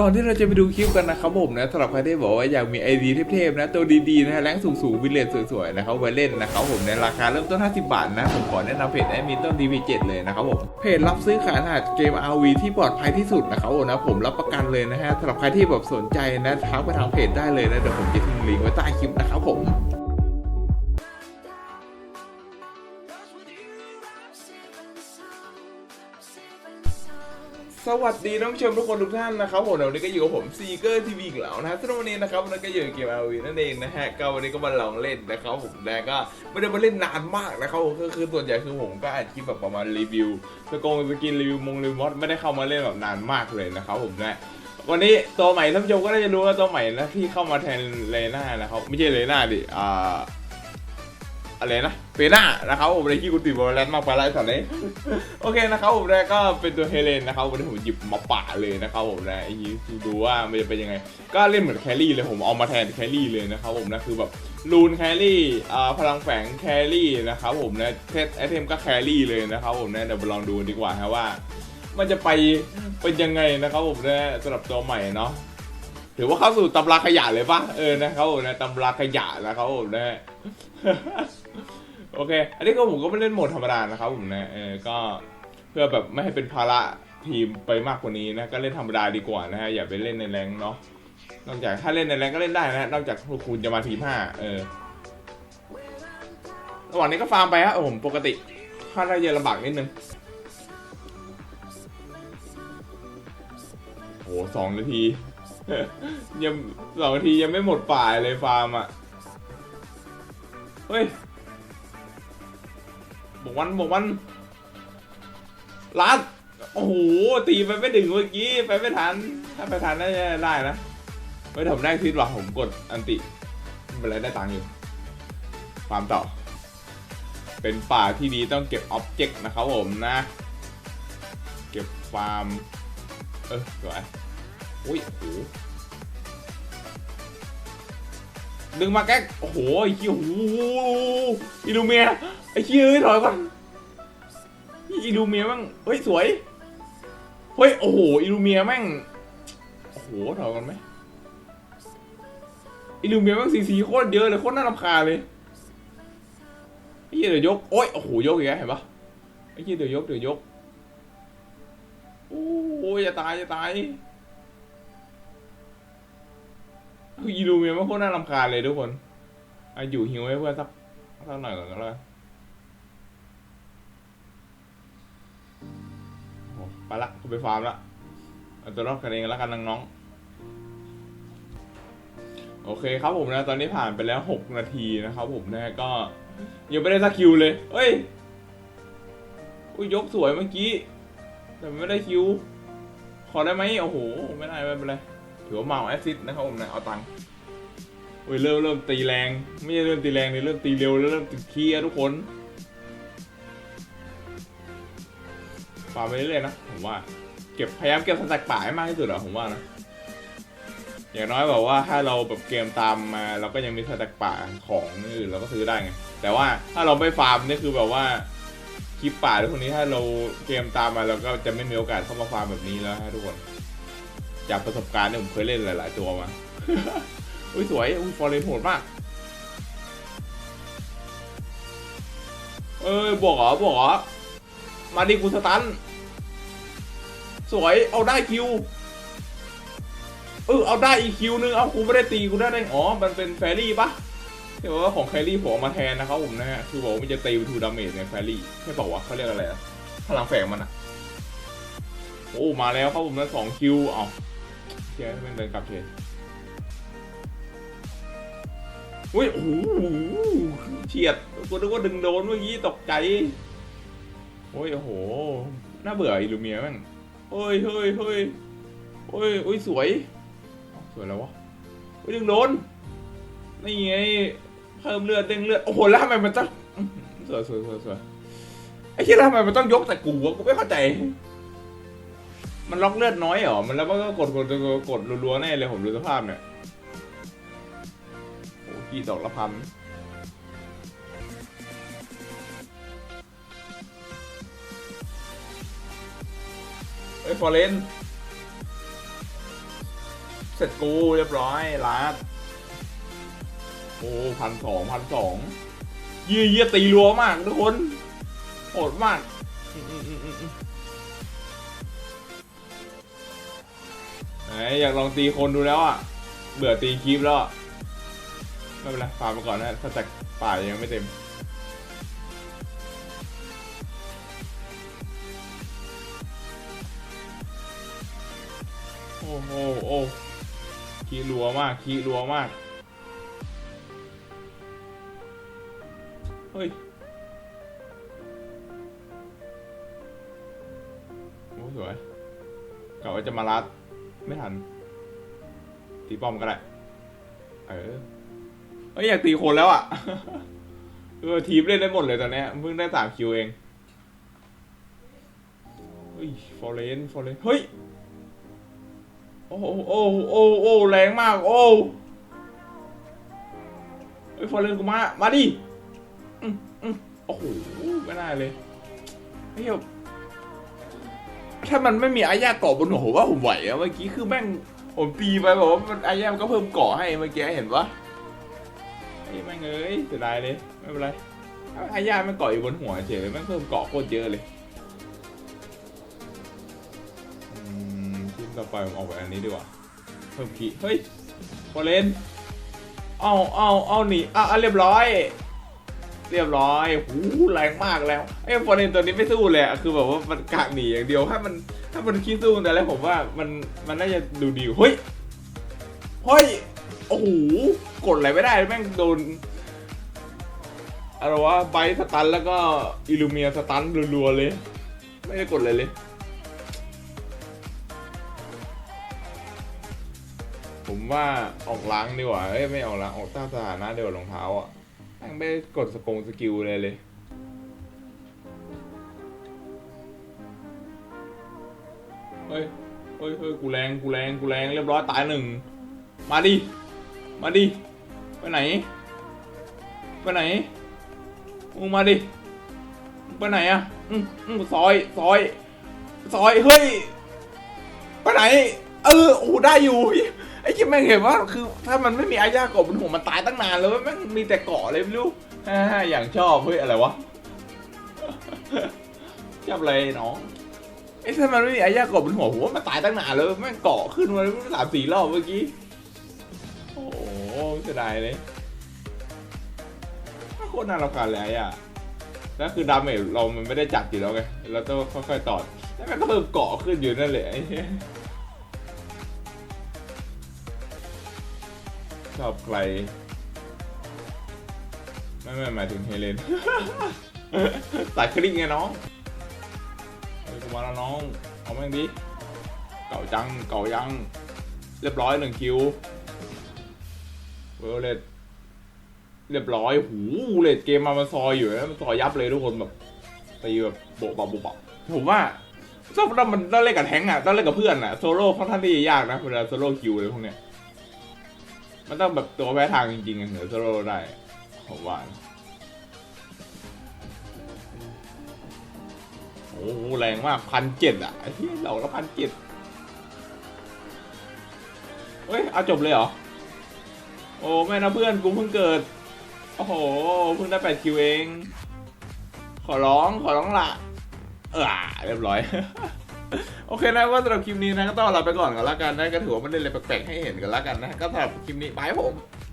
ก่อนที่เราจะไปดูคลิปกันนะครับผมนะสำหรับใครที่บอกว่าอยากมีไอดีเทพๆนะตัวดีๆนะแรงสูงๆวิลเลจสวยๆนะครับไว้เล่นนะครับผมในราคาเริ่มต้น 50 บาทนะผมขอแนะนำเพจแอดมินต้น DP7 เลยนะครับผมเพจรับซื้อขายรหัสเกม RV ที่ปลอดภัยที่สุดนะครับผมนะผมรับประกันเลยนะฮะสำหรับใครที่แบบสนใจนะทักไปทางเพจได้เลยนะเดี๋ยวผมจะทิ้งลิงก์ไว้ใต้คลิปนะครับผม สวัสดีนผู้ชมทุกคนทุกท่านนะครับผมวันนี้ก็อยู่กับผมซีเกอร์ทีวีอีกแล้วนะสำหรับวันนี้นะครับวันนี้ก็อยู่กับเกม RV นั่นเองนะฮะก็วันนี้ก็มาลองเล่นนะครับผมแต่ก็ไม่ได้มาเล่นนานมากนะครับผมก็คือส่วนใหญ่คือผมก็อัดคลิปแบบประมาณรีวิวสกงสกินรีวิวมงรีวิวมอดไม่ได้เข้ามาเล่นแบบนานมากเลยนะครับผมนะวันนี้ตัวใหม่ท่านผู้ชมก็น่าจะรู้ว่าตัวใหม่นะที่เข้ามาแทนเลน่านะครับไม่ใช่เลน่าดิอ่า อะไรนะเฟน่านะครับผมในที่กุฏิบอลแลนด์มากไปไล่สัตว์เลยโอเคนะครับผมนะก็เป็นตัวเฮเลนนะครับวันนี้ผมหยิบมาป่าเลยนะครับผมนะไอ้นี้ดูว่ามันจะเป็นยังไง ก็เล่นเหมือนแครี่เลยผมเอามาแทนแครี่เลยนะครับผมนะคือแบบลูนแครี่อ่าพลังแฝงแครี่นะครับผมนะเทสไอเทมก็แครี่เลยนะครับผมนะเดี๋ยวมลองดูดีกว่าฮะว่า มันจะไปเป็นยังไงนะครับผมนะสำหรับตัวใหม่เนาะ ถือว่าเข้าสู่ตำราขยะเลยปะเออนะครับผมนะตำราขยะนะครับผมนะ โอเค อันนี้ก็ผมก็ไม่เล่นโหมดธรรมดานะครับผมนะ เออ ก็เพื่อแบบไม่ให้เป็นภาระทีมไปมากกว่านี้นะ ก็เล่นธรรมดาดีกว่านะฮะ อย่าไปเล่นในแรงเนาะ นอกจากถ้าเล่นในแรงก็เล่นได้นะ นอกจากคุณจะมาทีมห้าเออ ระหว่างนี้ก็ฟาร์มไปฮะผมปกติถ้าได้เยอะลำบากนิดนึงโหสองนาที ยังสองนาทียังไม่หมดป่าเลยฟาร์มอะ เฮ้ย บอกวันบอกวันลัดโอ้โห ตีไปไม่ถึงเมื่อกี้ ไปไม่ทัน ถ้าไปทันน่าจะได้นะไม่ทำได้ทิศว่ะผมกดอันติเป็นไรได้ตังค์อยู่ฟาร์มต่อ เป็นป่าที่ดีต้องเก็บอ็อบเจกต์นะครับผมนะ เก็บฟาร์ม เออสวย อุ้ยโอ้โหดึงมาแก๊กโอ้โหไอ้ขี้ยโอ้โหอีลูเมียไอ้ขี้ยเอ้ยถอยก่อนอีลูเมียแม่งเฮ้ยสวยเฮ้ยโอ้โหอีลูเมียแม่งโอ้โหถอยก่อนไหมอีลูเมียแม่งสีสีโคตรเยอะเลยโคตรน่ารำคาญเลยไอ้เหี้ยเดี๋ยวยกโอ้ยโอ้โหยกอีกแล้วเห็นปะไอ้เหี้ยเดี๋ยวยกเดี๋ยวยกโอ้ยจะตายจะตาย คืออีลูเมียมันโคตรน่ารำคาญเลยทุกคนอะอยู่หิวให้เพื่อนสักสักหน่อยก่อนก็แล้วกันโอ้ไปละกูไปฟาร์มละเอาตัวรอดกันเองแล้วกันน้องๆโอเคครับผมนะ ตอนนี้ผ่านไปแล้ว 6 นาทีนะครับผมนะก็ ยังไม่ได้สักคิวเลยเฮ้ยอุ้ยยกสวยเมื่อกี้ แต่ไม่ได้คิว ขอได้ไหมโอ้โห ไม่ได้ไม่เป็นไร ถือว่าเมาแอซิดนะครับผมนะเอาตังค์โอ้ยเริ่มเริ่มตีแรง ไม่ใช่เริ่มตีแรงเลยเริ่มตีเร็วแล้วเริ่มติดขี้ทุกคนป่าไปเรื่อยๆนะผมว่าเก็บพยายามเก็บสัตว์ป่าให้มากที่สุดอะผมว่านะอย่างน้อยแบบว่าถ้าเราแบบเกมตามมาเราก็ยังมีสัตว์ป่าของอื่นเราก็ซื้อได้ไงแต่ว่าถ้าเราไม่ฟาร์มนี่คือแบบว่าคลิปป่าทุกคนนี้ถ้าเราเกมตามมาเราก็จะไม่มีโอกาสเข้ามาฟาร์มแบบนี้แล้วฮะทุกคน จากประสบการณ์เนี่ยผมเคยเล่นหลาย ๆ ตัวมาอุ้ยสวยอุ้ยฟอร์เรนโหดมาก เอ้ยบวกเหรอบวกเหรอมาดิกูสตัน สวยเอาได้คิว เออเอาได้อีคิวนึง เอากูไม่ได้ตีกูได้ได้อ๋อ มันเป็นแฟรี่ปะที่บอกว่าของแครี่ผมมาแทนนะครับผมนะฮะคือบอกว่ามันจะตีไปทูดาเมจในแฟรี่ใช่บอกว่าเขาเรียกอะไรอะพลังแฝงมันอะโอ้มาแล้วครับผมนะสองคิวเอา เชี่ยแม่งเดินกลับเฉยอุ้ยโอ้โหเฉียดกูนึกว่าดึงโดนเมื่อกี้ตกใจ โอ้ยโอ้โห น่าเบื่ออิลูเมียแม่งเฮ้ยเฮ้ยเฮ้ยโอ้ยโอ้ยสวย สวยแล้ววะโอ้ยดึงโดนนี่ไงเพิ่มเลือดเด้งเลือด โอ้โหแล้วทำไมมันต้องสวยสวยสวยสวยไอ้ที่ทำไมมันต้องยกแต่กูวะกูไม่เข้าใจ มันล็อกเลือดน้อยเหรอ มันแล้วมันก็กดกดกดกดรัวๆแน่เลยผมดูสภาพเนี่ยโอ้กี่ดอกละพันเฮ้ยฟอร์เรนเสร็จกูเรียบร้อยลาดโอ้พันสองพันสองเยี่ยเยี่ยตีรัวมากทุกคนโหดมากอืมอืมอืม อืมอืมไหนอยากลองตีคนดูแล้วอะ เบื่อตีคลิปแล้วไม่เป็นไรฟาร์มไปก่อนนะถ้าจากป่ายังไม่เต็มโอ้โหโอ้ขี้รัวมากขี้รัวมาก เฮ้ย โอ้สวยกะว่าจะมารัด ไม่ทัน ตีป้อมก็ได้ เออเฮ้ยอยากตีคนแล้วอะ เออทีมเล่นได้หมดเลยตอนเนี้ยเพิ่งได้สามคิวเอง เฮ้ยฟอร์เรนฟอร์เรนเฮ้ย โอ้โหโอ้โหโอ้โหโอ้โหแรงมาก โอ้เฮ้ยฟอร์เรนกูมา มาดิ อืมอืมโอ้โห ไม่ได้เลยเฮ้ย ถ้ามันไม่มีอายาเกาะบนหัวผมว่าผมไหวอะเมื่อกี้คือแม่งผมตีไปบอกว่ามันอายามันก็เพิ่มเกาะให้เมื่อกี้เห็นปะไอ้แม่งเอ้ยเสียดายเลยไม่เป็นไรอายามันเกาะอยู่บนหัวเฉยแม่งเพิ่มเกาะโคตรเยอะเลยอืมทีต่อไปผมออกไปอันนี้ดีกว่าเพิ่มขีเฮ้ยพอเลนเอาเอาเอาหนีอะอะเรียบร้อย เรียบร้อยหูแรงมากแล้วไอ้ฟอร์เรนตัวนี้ไม่สู้เลยอะคือแบบว่ามันกะหนีอย่างเดียว ถ้ามันถ้ามันคิดสู้แต่แล้วผมว่ามันมันน่าจะดูดีเฮ้ยเฮ้ยโอ้โหกดอะไรไม่ได้แม่งโดนอะไรวะไบสตันแล้วก็อิลูเมียสตันรัวๆเลย ไม่ได้กดอะไรเลย ผมว่าออกล้างดีกว่าเอ้ยไม่ออกล้างออกต้าสถานะเดียวรองเท้าอะ งไม่ได้กดสกงสกิลเลยเลย เฮ้ย เฮ้ยเฮ้ยกูแรงกูแรงกูแรงเรียบร้อยตายหนึ่ง มาดิ มาดิ ไปไหน ไปไหน มึงมาดิ ไปไหนอะอืมอืมซอย ซอย ซอย เฮ้ย ไปไหน เออ โอ้ ได้อยู่ ไอ้คิดแม่งเห็นว่าคือ ถ้ามันไม่มีอายาเกาะบนหัวมันตายตั้งนานแล้วแม่งมีแต่เกาะเลยไม่รู้ฮ่าอย่างชอบเฮ้ยอะไรวะชอบอะไรน้องไอ้ถ้ามันไม่มีอายาเกาะบนหัวผมว่ามันตายตั้งนานแล้วแม่งเกาะขึ้นมาสามสี่รอบเมื่อกี้โอ้เสียดายเลยโคตรน่ารำคาญเลยไอ้อะแล้วคือดาเมจเรามันไม่ได้จัดอยู่แล้วไงเราต้องค่อยๆต่อแล้วมันก็เพิ่มเกาะขึ้นอยู่นั่นแหละ ชอบใคร ไม่ไม่หมายถึงเฮเลน สายคลิกไงน้องเฮ้ยกูมาแล้วน้อง เอาแม่งดิ เก่าจัง เก่ายัง เรียบร้อยหนึ่งคิว เวลเลตเรียบร้อย หู เลดเกมมามันซอยอยู่นะมันซอยยับเลยทุกคนแบบตีแบบโบะบะโบะบะผมว่าถ้าถ้ามันต้องเล่นกับแทงอะต้องเล่นกับเพื่อนอะโซโล่ค่อนข้างที่จะยากนะเวลาโซโล่คิวเลยพวกเนี้ย มันต้องแบบตัวแพ้ทางจริงๆอะถึงจะโซโลได้ผมว่านโอ้โหแรงมากพันเจ็ดอะไอ้เหี้ยเราละพันเจ็ดเฮ้ยเอาจบเลยเหรอ โอ้แม่นะเพื่อนกูเพิ่งเกิด โอ้โหเพิ่งได้แปดคิวเอง ขอร้องขอร้องละเออเรียบร้อย โอเคนะว่าสำหรับคลิปนี้นะก็ต้องลาไปก่อนกันละกันนะก็ถือว่าไม่ได้เลยแปลกๆให้เห็นกันละกันนะก็สำหรับคลิปนี้บายผม